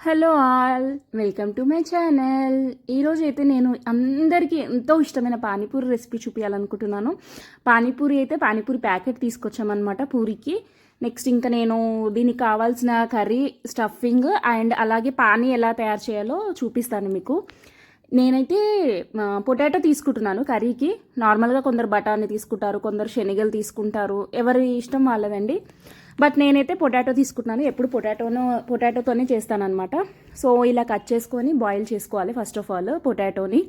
Hello all welcome to my channel. ఈరోజు అయితే నేను అందరికీ ఎంతో ఇష్టమైన పానీపూరి రెసిపీ చూపించాలనుకుంటున్నాను పానీపూరి అయితే పానీపూరి ప్యాకెట్ తీసుకొచ్చామన్నమాట పూరికి. నెక్స్ట్ ఇంకా నేను దీనికి కావాల్సిన కర్రీ స్టఫింగ్ అండ్ అలాగే పానీ ఎలా తయారు చేయాలో చూపిస్తాను మీకు. నేనైతే పొటాటో తీసుకుంటున్నాను కర్రీకి. నార్మల్గా కొందరు బఠానీ తీసుకుంటారు కొందరు శనగలు తీసుకుంటారు. ఎవరి ఇష్టం వాళ్ళదండి. బట్ నేనైతే పొటాటో తీసుకుంటున్నాను. ఎప్పుడు పొటాటోను పొటాటోతోనే చేస్తానమాట సో ఇలా కట్ చేసుకొని బాయిల్ చేసుకోవాలి ఫస్ట్ ఆఫ్ ఆల్ పొటాటోని.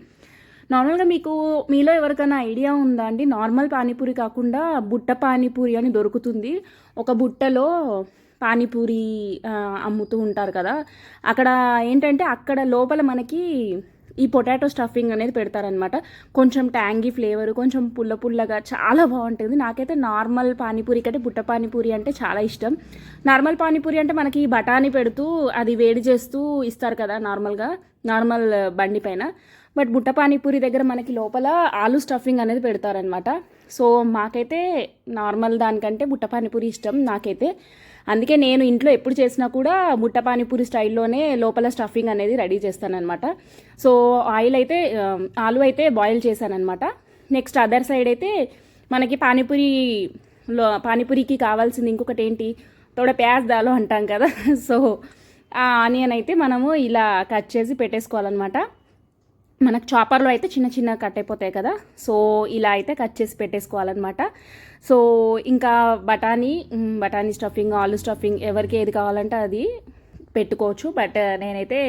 నార్మల్గా మీకు మీలో ఎవరికైనా ఐడియా ఉందా అండి? నార్మల్ పానీపూరి కాకుండా బుట్ట పానీపూరి అని దొరుకుతుంది. ఒక బుట్టలో పానీపూరి అమ్ముతూ ఉంటారు కదా. అక్కడ ఏంటంటే అక్కడ లోపల మనకి ఈ పొటాటో స్టఫింగ్ అనేది పెడతారనమాట కొంచెం ట్యాంగీ ఫ్లేవర్ కొంచెం పుల్ల పుల్లగా చాలా బాగుంటుంది. నాకైతే నార్మల్ పానీపూరి కంటే బుట్ట పానీపూరి అంటే చాలా ఇష్టం. నార్మల్ పానీపూరి అంటే మనకి బఠానీ పెడుతూ అది వేడి చేస్తూ ఇస్తారు కదా నార్మల్గా నార్మల్ బండి పైన. బట్ బుట్ట పానీపూరి దగ్గర మనకి లోపల ఆలు స్టఫింగ్ అనేది పెడతారనమాట సో మాకైతే నార్మల్ దానికంటే బుట్ట పానీపూరి ఇష్టం నాకైతే. అందుకే నేను ఇంట్లో ఎప్పుడు చేసినా కూడా ముట్ట పానీపూరి స్టైల్లోనే లోపల స్టఫింగ్ అనేది రెడీ చేస్తానమాట సో ఆయిల్ అయితే ఆలు అయితే బాయిల్ చేశానన్నమాట. నెక్స్ట్ అదర్ సైడ్ అయితే మనకి పానీపూరిలో పానీపూరికి కావాల్సింది ఇంకొకటి ఏంటి తోడ ప్యాజ్ దాలో అంటాం కదా. సో ఆ ఆనియన్ అయితే మనము ఇలా కట్ చేసి పెట్టేసుకోవాలన్నమాట. మనకు చాపర్లో అయితే చిన్న చిన్న కట్ అయిపోతాయి కదా. సో ఇలా అయితే కట్ చేసి పెట్టేసుకోవాలన్నమాట. సో ఇంకా బఠానీ బఠానీ స్టఫింగ్ ఆలు స్టఫింగ్ ఎవరికి ఏది కావాలంటే అది పెట్టుకోవచ్చు. బట్ uh, నేనైతే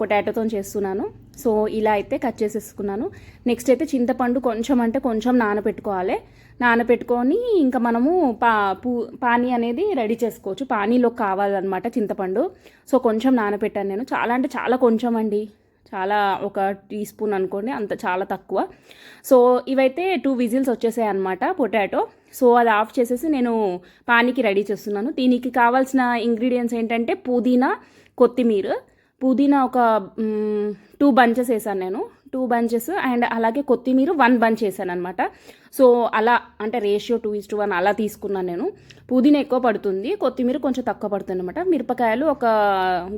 పొటాటోతో చేస్తున్నాను. సో ఇలా అయితే కట్ చేసేసుకున్నాను. నెక్స్ట్ అయితే చింతపండు కొంచెం అంటే కొంచెం నానబెట్టుకోవాలి నానబెట్టుకొని ఇంకా మనము పా పూ పానీ అనేది రెడీ చేసుకోవచ్చు. పానీలో కావాలన్నమాట చింతపండు. సో కొంచెం నానబెట్టాను నేను. చాలా అంటే చాలా కొంచెం అండి. చాలా ఒక టీ స్పూన్ అనుకోండి అంత చాలా తక్కువ. సో ఇవైతే టూ విజిల్స్ వచ్చేసాయి అనమాట పొటాటో. సో అది ఆఫ్ చేసేసి నేను పానీకి రెడీ చేస్తున్నాను. దీనికి కావాల్సిన ఇంగ్రీడియంట్స్ ఏంటంటే పుదీనా కొత్తిమీర. పుదీనా ఒక టూ బంచెస్ వేసాను నేను. టూ బంచెస్ అండ్ అలాగే కొత్తిమీర వన్ బంచ్ వేసాను అనమాట సో అలా అంటే ratio two is two one అలా తీసుకున్నాను నేను. పుదీనా ఎక్కువ పడుతుంది. కొత్తిమీర కొంచెం తక్కువ పడుతుంది అనమాట మిరపకాయలు ఒక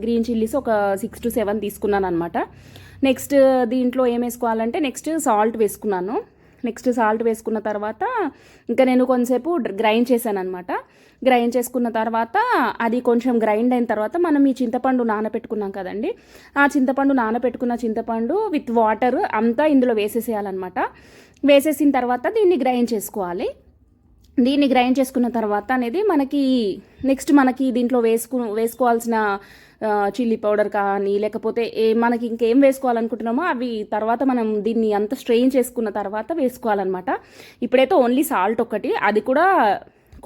గ్రీన్ చిల్లీస్ ఒక సిక్స్ టు సెవెన్ తీసుకున్నాను అనమాట నెక్స్ట్ దీంట్లో ఏం వేసుకోవాలంటే నెక్స్ట్ సాల్ట్ వేసుకున్నాను. నెక్స్ట్ సాల్ట్ వేసుకున్న తర్వాత ఇంకా నేను కొంతసేపు గ్రైండ్ చేశాను అనమాట గ్రైండ్ చేసుకున్న తర్వాత అది కొంచెం గ్రైండ్ అయిన తర్వాత మనం ఈ చింతపండు నానబెట్టుకున్నాం కదండి. ఆ చింతపండు నానబెట్టుకున్న చింతపండు విత్ వాటర్ అంతా ఇందులో వేసేసేయాలన్నమాట. వేసేసిన తర్వాత దీన్ని గ్రైండ్ చేసుకోవాలి. దీన్ని గ్రైండ్ చేసుకున్న తర్వాత అనేది మనకి నెక్స్ట్ మనకి దీంట్లో వేసుకు వేసుకోవాల్సిన చిల్లీ పౌడర్ కానీ లేకపోతే ఏ మనకి ఇంకేం వేసుకోవాలనుకుంటున్నామో అవి తర్వాత మనం దీన్ని అంత స్ట్రెయిన్ చేసుకున్న తర్వాత వేసుకోవాలన్నమాట. ఇప్పుడైతే ఓన్లీ సాల్ట్ ఒకటి అది కూడా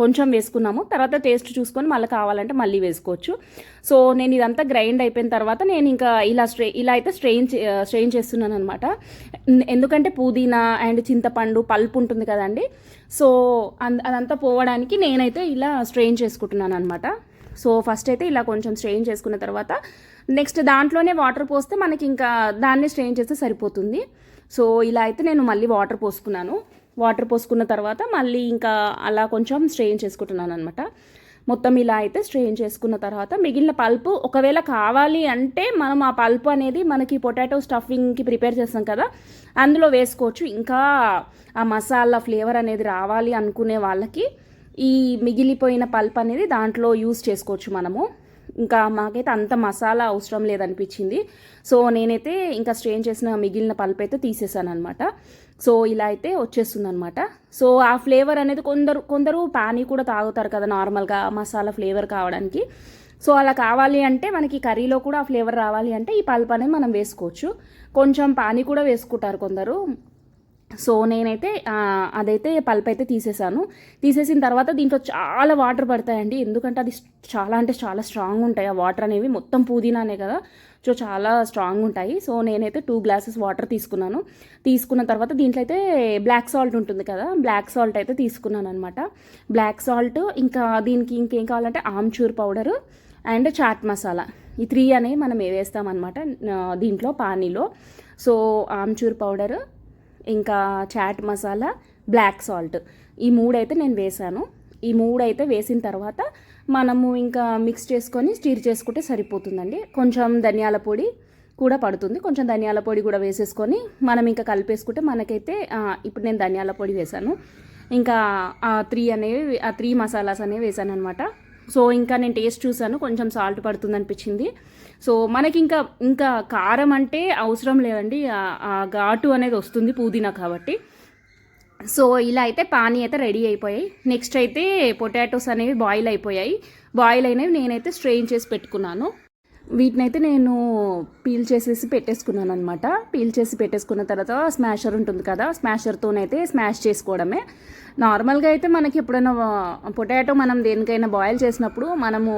కొంచెం వేసుకున్నాము. తర్వాత టేస్ట్ చూసుకొని మళ్ళీ కావాలంటే మళ్ళీ వేసుకోవచ్చు. సో నేను ఇదంతా గ్రైండ్ అయిపోయిన తర్వాత నేను ఇంకా ఇలా స్ట్రే ఇలా అయితే స్ట్రెయిన్ స్ట్రెయిన్ చేస్తున్నాను అనమాట ఎందుకంటే పుదీనా అండ్ చింతపండు పల్పు ఉంటుంది కదండి. సో అంద అదంతా పోవడానికి నేనైతే ఇలా స్ట్రెయిన్ చేసుకుంటున్నాను అనమాట సో ఫస్ట్ అయితే ఇలా కొంచెం స్ట్రెయిన్ చేసుకున్న తర్వాత నెక్స్ట్ దాంట్లోనే వాటర్ పోస్తే మనకి ఇంకా దాన్ని స్ట్రెయిన్ చేస్తే సరిపోతుంది. సో ఇలా అయితే నేను మళ్ళీ వాటర్ పోసుకున్నాను. వాటర్ పోసుకున్న తర్వాత మళ్ళీ ఇంకా అలా కొంచెం స్ట్రెయిన్ చేసుకుంటున్నాను అనమాట మొత్తం ఇలా అయితే స్ట్రెయిన్ చేసుకున్న తర్వాత మిగిలిన పల్పు ఒకవేళ కావాలి అంటే మనం ఆ పల్పు అనేది మనకి పొటాటో స్టఫింగ్కి ప్రిపేర్ చేస్తాం కదా అందులో వేసుకోవచ్చు. ఇంకా ఆ మసాలా ఫ్లేవర్ అనేది రావాలి అనుకునే వాళ్ళకి ఈ మిగిలిపోయిన పల్ప్ అనేది దాంట్లో యూస్ చేసుకోవచ్చు మనము. ఇంకా మాకైతే అంత మసాలా అవసరం లేదనిపించింది. సో నేనైతే ఇంకా స్ట్రెయిన్ చేసిన మిగిలిన పల్ప్ అయితే తీసేసాను అనమాట సో ఇలా అయితే వచ్చేస్తుంది అనమాట సో ఆ ఫ్లేవర్ అనేది కొందరు కొందరు పానీ కూడా తాగుతారు కదా నార్మల్గా మసాలా ఫ్లేవర్ కావడానికి. సో అలా కావాలి అంటే మనకి కర్రీలో కూడా ఆ ఫ్లేవర్ రావాలి అంటే ఈ పల్ప్ అనేది మనం వేసుకోవచ్చు. కొంచెం పానీ కూడా వేసుకుంటారు కొందరు. సో నేనైతే అదైతే పల్ప్ అయితే తీసేసాను. తీసేసిన తర్వాత దీంట్లో చాలా వాటర్ పడతాయండి. ఎందుకంటే అది చాలా అంటే చాలా స్ట్రాంగ్ ఉంటాయి. ఆ వాటర్ అనేవి మొత్తం పుదీనానే కదా. సో చాలా స్ట్రాంగ్ ఉంటాయి. సో నేనైతే టూ గ్లాసెస్ వాటర్ తీసుకున్నాను. తీసుకున్న తర్వాత దీంట్లో అయితే బ్లాక్ సాల్ట్ ఉంటుంది కదా. బ్లాక్ సాల్ట్ అయితే తీసుకున్నాను అనమాట బ్లాక్ సాల్ట్ ఇంకా దీనికి ఇంకేం కావాలంటే ఆమ్చూర్ పౌడరు అండ్ చాట్ మసాలా. ఈ త్రీ అనేవి మనం వేస్తామన్నమాట దీంట్లో పానీలో. సో ఆమ్చూర్ పౌడరు ఇంకా చాట్ మసాలా బ్లాక్ సాల్ట్. ఈ మూడైతే నేను వేసాను ఈ మూడు అయితే వేసిన తర్వాత మనము ఇంకా మిక్స్ చేసుకొని స్టీర్ చేసుకుంటే సరిపోతుందండి. కొంచెం ధనియాల పొడి కూడా పడుతుంది. కొంచెం ధనియాల పొడి కూడా వేసేసుకొని మనం ఇంకా కలిపేసుకుంటే మనకైతే ఇప్పుడు నేను ధనియాల పొడి వేసాను ఇంకా ఆ త్రీ అనేవి ఆ త్రీ మసాలాస్ అనేవి వేసాను అనమాట సో ఇంకా నేను టేస్ట్ చూసాను కొంచెం సాల్ట్ పడుతుంది అనిపించింది సో మనకి ఇంకా ఇంకా కారం అంటే అవసరం లేదండి. ఆ- ఘాటు అనేది వస్తుంది పుదీనా కాబట్టి. సో ఇలా అయితే పానీ అయితే రెడీ అయిపోయాయి. నెక్స్ట్ అయితే పొటాటోస్ అనేవి బాయిల్ అయిపోయాయి. బాయిల్ అయినవి నేనైతే స్ట్రెయిన్ చేసి పెట్టుకున్నాను. వీటినైతే నేను పీల్ చేసేసి పెట్టేసుకున్నాను అనమాట పీల్ చేసి పెట్టేసుకున్న తర్వాత స్మాషర్ ఉంటుంది కదా స్మాషర్తోనైతే స్మాష్ చేసుకోవడమే. నార్మల్గా అయితే మనకి ఎప్పుడైనా పొటాటో మనం దేనికైనా బాయిల్ చేసినప్పుడు మనము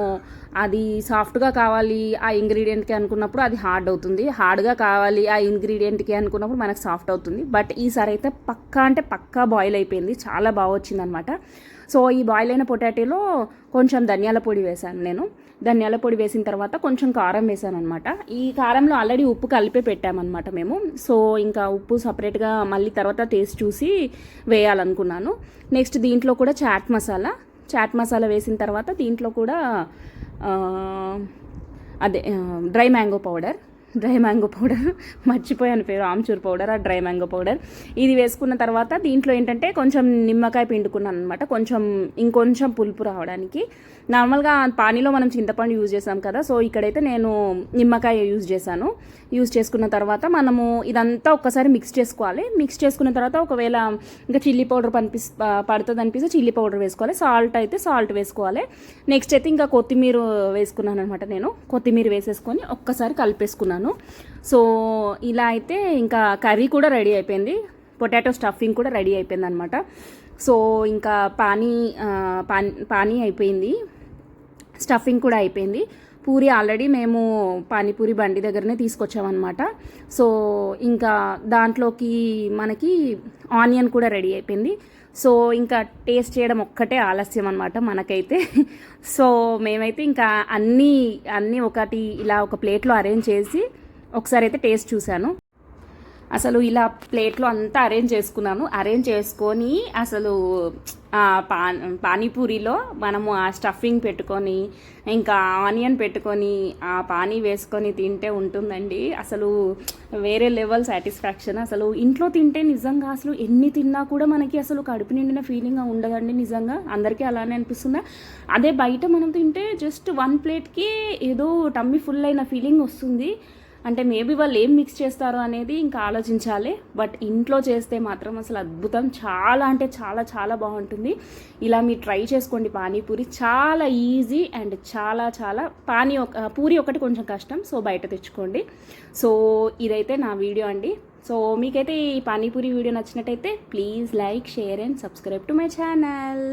అది సాఫ్ట్గా కావాలి ఆ ఇంగ్రీడియంట్కి అనుకున్నప్పుడు అది హార్డ్ అవుతుంది. హార్డ్గా కావాలి ఆ ఇంగ్రీడియంట్కి అనుకున్నప్పుడు మనకు సాఫ్ట్ అవుతుంది. బట్ ఈసారి అయితే పక్కా అంటే పక్కా బాయిల్ అయిపోయింది. చాలా బాగా వచ్చిందనమాట సో ఈ బాయిల్ అయిన పొటాటోలో కొంచెం ధనియాల పొడి వేశాను నేను. ధనియాల పొడి వేసిన తర్వాత కొంచెం కారం వేసాను అనమాట ఈ కారంలో ఆల్రెడీ ఉప్పు కలిపే పెట్టామన్నమాట మేము. సో ఇంకా ఉప్పు సపరేట్గా మళ్ళీ తర్వాత టేస్ట్ చూసి వేయాలనుకున్నాను. నెక్స్ట్ దీంట్లో కూడా చాట్ మసాలా. చాట్ మసాలా వేసిన తర్వాత దీంట్లో కూడా అదే dry mango powder. Dry mango powder. మర్చిపోయాను పేరు ఆమ్చూర్ పౌడర్ ఆ డ్రై మ్యాంగో పౌడర్. ఇది వేసుకున్న తర్వాత దీంట్లో ఏంటంటే కొంచెం నిమ్మకాయ పిండుకున్నాను అనమాట కొంచెం ఇంకొంచెం పులుపు రావడానికి. నార్మల్గా పానీలో మనం చింతపండు యూజ్ చేసాం కదా సో ఇక్కడైతే నేను నిమ్మకాయ యూజ్ చేశాను. యూజ్ చేసుకున్న తర్వాత మనము ఇదంతా ఒక్కసారి మిక్స్ చేసుకోవాలి. మిక్స్ చేసుకున్న తర్వాత ఒకవేళ ఇంకా చిల్లీ పౌడర్ పనిపిస్ పడుతుంది అనిపిస్తే చిల్లీ పౌడర్ వేసుకోవాలి. సాల్ట్ అయితే సాల్ట్ వేసుకోవాలి. నెక్స్ట్ అయితే ఇంకా కొత్తిమీర వేసుకున్నాను అనమాట నేను. కొత్తిమీర వేసేసుకొని ఒక్కసారి కలిపేసుకున్నాను. సో ఇలా అయితే ఇంకా కర్రీ కూడా రెడీ అయిపోయింది. పొటాటో స్టఫింగ్ కూడా రెడీ అయిపోయింది అనమాట సో ఇంకా పానీ ఆ, పానీ పానీ అయిపోయింది. స్టఫింగ్ కూడా అయిపోయింది. పూరి ఆల్రెడీ మేము పానీపూరి బండి దగ్గరనే తీసుకొచ్చామన్నమాట. సో ఇంకా దాంట్లోకి మనకి ఆనియన్ కూడా రెడీ అయిపోయింది. సో ఇంకా టేస్ట్ చేయడం ఒక్కటే ఆలస్యం అనమాట మనకైతే. సో మేమైతే ఇంకా అన్నీ అన్నీ ఒకటి ఇలా ఒక ప్లేట్లో అరేంజ్ చేసి ఒకసారి అయితే టేస్ట్ చూశాను. అసలు ఇలా ప్లేట్లో అంతా అరేంజ్ చేసుకున్నాను. అరేంజ్ చేసుకొని అసలు పా పానీపూరిలో మనము ఆ స్టఫింగ్ పెట్టుకొని ఇంకా ఆనియన్ పెట్టుకొని ఆ పానీ వేసుకొని తింటే ఉంటుందండి. అసలు వేరే లెవెల్ సాటిస్ఫాక్షన్. అసలు ఇంట్లో తింటే నిజంగా అసలు ఎన్ని తిన్నా కూడా మనకి అసలు కడుపు నిండిన ఫీలింగ్ ఉండదండి నిజంగా. అందరికీ అలానే అనిపిస్తుందా? అదే బయట మనం తింటే జస్ట్ వన్ ప్లేట్కి ఏదో టమ్మీ ఫుల్ అయిన ఫీలింగ్ వస్తుంది. అంటే మేబీ వాళ్ళు ఏం మిక్స్ చేస్తారు అనేది ఇంకా ఆలోచించాలి. బట్ ఇంట్లో చేస్తే మాత్రం అసలు అద్భుతం. చాలా అంటే చాలా చాలా బాగుంటుంది. ఇలా మీరు ట్రై చేసుకోండి పానీపూరి. చాలా ఈజీ అండ్ చాలా చాలా పానీ ఒక పూరి ఒకటి కొంచెం కష్టం. సో బయట తెచ్చుకోండి. సో ఇదైతే నా వీడియో అండి. సో మీకైతే ఈ పానీపూరి వీడియో నచ్చినట్టయితే please like share and subscribe to my channel.